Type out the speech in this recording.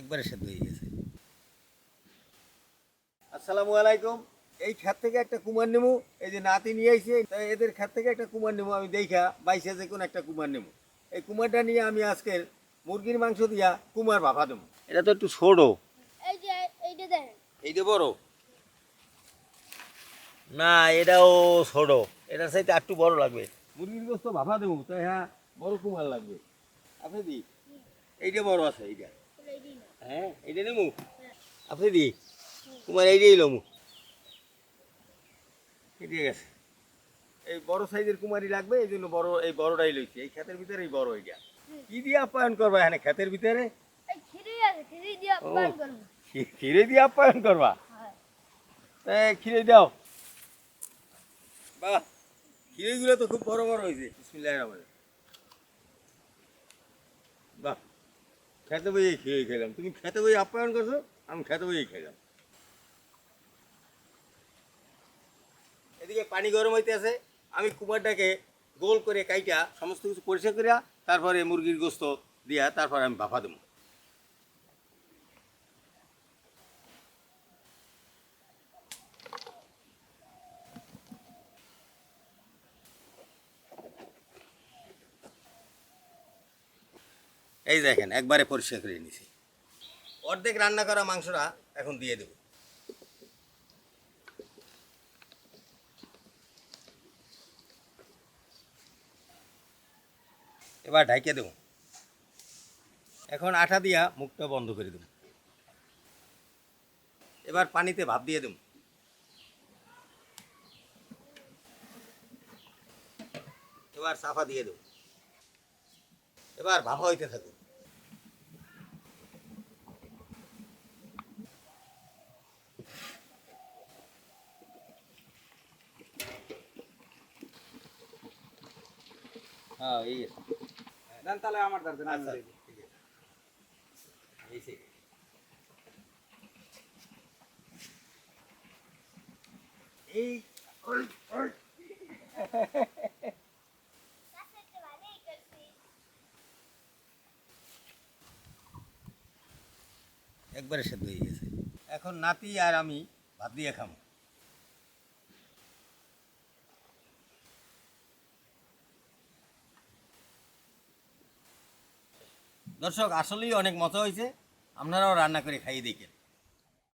একবারে সেদ্ধ হয়ে গেছে। আসসালামু আলাইকুম। এই ক্ষেত থেকে একটা কুমার নেমু এই যে নাতি নিয়ে আইছে এদের ক্ষেত থেকে একটা কুমার নেমু আমি দেখা বাইশে যে কোন একটা কুমার নেমু। এই কুমারটা নিয়ে আমি আজকের মুরগির মাংস দিয়া কুমার ভাপা দেবো। এটা তো একটু ছোটো। এই যে এইটা দেখেন। এইটা বড়? না এটাও ছোট। এটার সাথে একটু বড় লাগবে। মুরগির গোস্ত ভাপা দেবো তাই হ্যাঁ বড় কুমার লাগবে। আপনি দি এইটা বড় আছে এইটা। হ্যাঁ আপনি দি? এইটাই লমু। ঠিক আছে এই বড় সাইজের লাগবে এই জন্য বড় এই বড়টাই লইছি। এই ক্ষেতের ভিতরে এই বড় এইটা কি দিয়ে আপ্যায়ন করবা এখানে ক্ষেতের ভিতরে? দিয়ে আপ্যায়ন করব। ক্ষীরে দাও। বাহ খিরেগুলো তো খুব বড় বড় হয়েছে বিসমিল্লাহ রহমান বাহ। খেতে বইয়ে খেয়ে খেলাম। তুমি খেতে বই আপ্যায়ন করছ, আমি খেতে বইয়ে খেলাম। এদিকে পানি গরম হইতে আছে আমি কুমারটাকে গোল করে কাইটা সমস্ত কিছু পরিষ্কার করিয়া, তারপরে মুরগির গোস্ত দিয়া, তারপর আমি ভাপা দেবো। এই দেখেন, একবারে পরিষ্কার করে নিছি। অর্ধেক রান্না করা মাংসটা এখন দিয়ে দেব। এবার ঢাইকে দেব। এখন আঠা দিয়া মুখটা বন্ধ করে দেব। এবার পানিতে ভাপ দিয়ে দেব। এবার সাফা দিয়ে দেব। এবার ভাপা হইতে থাকুক। হ্যাঁ এই দেন তাহলে আমার দরকার আমি আচ্ছা, দিয়ে দিই। ঠিক আছে। এই সেই। এই ওই, ওই। একবারে সেদ্ধ হয়ে গেছে এখন নাতি আর আমি ভাত দিয়ে খাব দর্শক আসলেই অনেক মজা হয়েছে। আপনারাও রান্না করে খাইয়ে দেখেন।